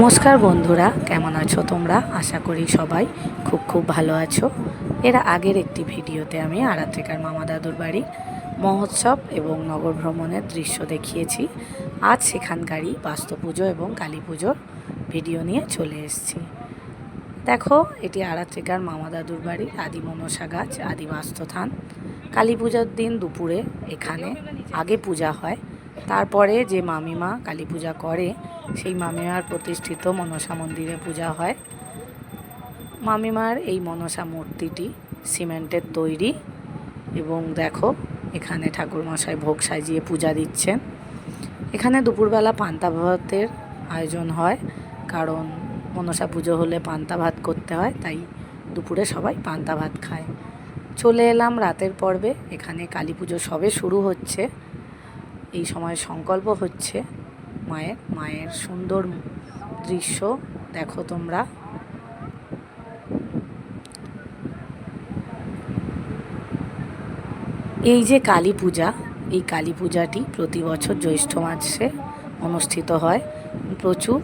নমস্কার বন্ধুরা, কেমন আছো তোমরা? আশা করি সবাই খুব খুব ভালো আছো। এর আগের একটি ভিডিওতে আমি আরাত্রিকার মামা দাদুর বাড়ি মহোৎসব এবং নগর ভ্রমণের দৃশ্য দেখিয়েছি। আজ সেখানকারই বাস্তু পুজো এবং কালী পুজোর ভিডিও নিয়ে চলে এসেছি। দেখো, এটি আরাত্রিকার মামা দাদুর বাড়ি, আদি মনসা গাছ, আদি বাস্তুথান কালী পূজার দিন দুপুরে এখানে আগে পূজা হয়। তারপরে যে মামিমা কালী পূজা করে, সেই মামিমার প্রতিষ্ঠিত মনসা মন্দিরে পূজা হয়। মামিমার এই মনসা মূর্তিটি সিমেন্টের তৈরি এবং দেখো, এখানে ঠাকুরমশাই ভোগ সাজিয়ে পূজা দিচ্ছেন। এখানে দুপুরবেলা পান্তা ভাতের আয়োজন হয়, কারণ মনসা পুজো হলে পান্তা ভাত করতে হয়, তাই দুপুরে সবাই পান্তা ভাত খায়। চলে এলাম রাতের পর্বে, এখানে কালী পুজো সবে শুরু হচ্ছে। এই সময় সংকল্প হচ্ছে মায়ের। মায়ের সুন্দর দৃশ্য দেখো তোমরা। এই যে কালী পূজা, এই কালী পূজাটি প্রতি বছর জ্যৈষ্ঠ মাসে অনুষ্ঠিত হয়। প্রচুর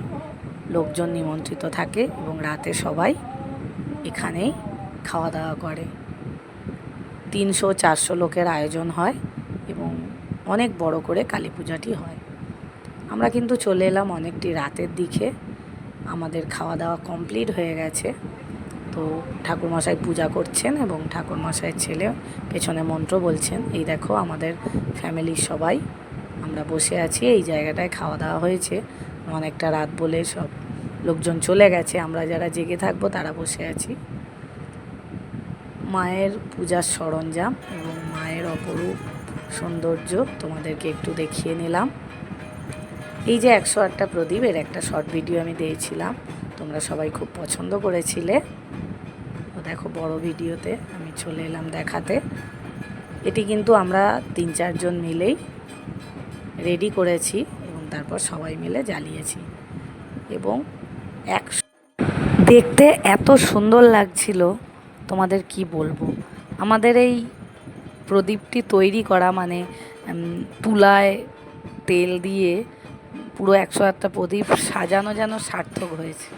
লোকজন নিমন্ত্রিত থাকে এবং রাতে সবাই এখানেই খাওয়া দাওয়া করে। তিনশো চারশো লোকের আয়োজন হয় এবং অনেক বড় করে কালী পূজাটি হয়। আমরা কিন্তু চলে এলাম অনেকটি রাতের দিকে। আমাদের খাওয়া দাওয়া কমপ্লিট হয়ে গেছে। তো ঠাকুরমশাই পূজা করছেন এবং ঠাকুরমশাইয়ের ছেলে পেছনে মন্ত্র বলছেন, এই দেখো আমাদের ফ্যামিলির সবাই, আমরা বসে আছি, এই জায়গাটায় খাওয়া দাওয়া হয়েছে। অনেকটা রাত বলে সব লোকজন চলে গেছে, আমরা যারা জেগে থাকব তারা বসে আছি। মায়ের পূজার সরঞ্জাম এবং মায়ের অপরূপ সৌন্দর্য তোমাদেরকে একটু দেখিয়ে নিলাম। এই যে একশো আটটা প্রদীপ, এর একটা শর্ট ভিডিও আমি দিয়েছিলাম। তোমরা সবাই খুব পছন্দ করেছিলে। তো দেখো, বড় ভিডিওতে আমি চলে এলাম দেখাতে। এটি কিন্তু আমরা তিন চারজন মিলেই রেডি করেছি এবং তারপর সবাই মিলে জ্বালিয়েছি। এবং এক দেখতে এত সুন্দর লাগছিল। তোমাদের কি বলব? আমাদের এই প্রদীপটি তৈরি করা মানে তুলায় তেল দিয়ে পুরো একশো আটটা প্রদীপ সাজানো যেন সার্থক হয়েছে।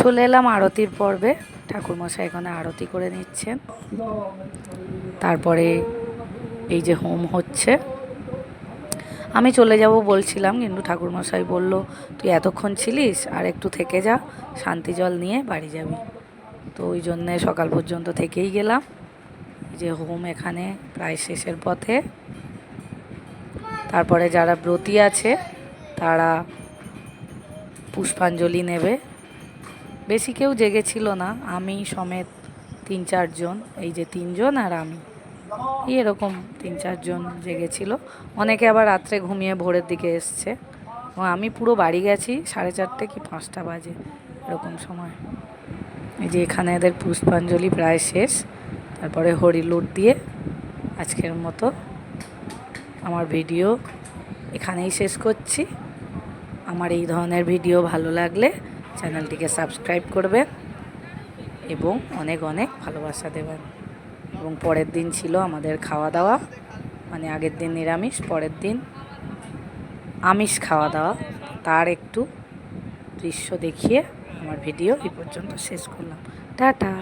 চলে এলাম আরতির পর্বে। ঠাকুরমশাই এখানে আরতি করে নিচ্ছেন। তারপরে এই যে হোম হচ্ছে। আমি চলে যাব বলছিলাম, কিন্তু ঠাকুরমশাই বলল, তুই এতক্ষণ ছিলিস, আর একটু থেকে যা, শান্তি জল নিয়ে বাড়ি যাবি। তো ওই জন্যে সকাল পর্যন্ত থেকেই গেলাম। যে হোম এখানে প্রায় শেষের পথে। তারপরে যারা ব্রতী আছে, তারা পুষ্পাঞ্জলি নেবে। বেশি কেউ জেগেছিল না, আমি সমেত তিন চারজন এই যে তিনজন আর আমি। এরকম তিন চারজন জেগেছিল অনেকে আবার রাত্রে ঘুমিয়ে ভোরের দিকে এসছে। এবং আমি পুরো বাড়ি গেছি সাড়ে চারটে কি পাঁচটা বাজে, এরকম সময়। এই যে এখানে এদের পুষ্পাঞ্জলি প্রায় শেষ। তারপরে হরি হরিলুট দিয়ে আজকের মতো আমার ভিডিও এখানেই শেষ করছি। আমার এই ধরনের ভিডিও ভালো লাগলে চ্যানেলটিকে সাবস্ক্রাইব করবেন এবং অনেক অনেক ভালোবাসা দেবেন। এবং পরের দিন ছিল আমাদের খাওয়া দাওয়া মানে আগের দিন নিরামিষ, পরের দিন আমিষ খাওয়া দাওয়া তার একটু দৃশ্য দেখিয়ে আমার ভিডিও এই পর্যন্ত শেষ করলাম। টাটা!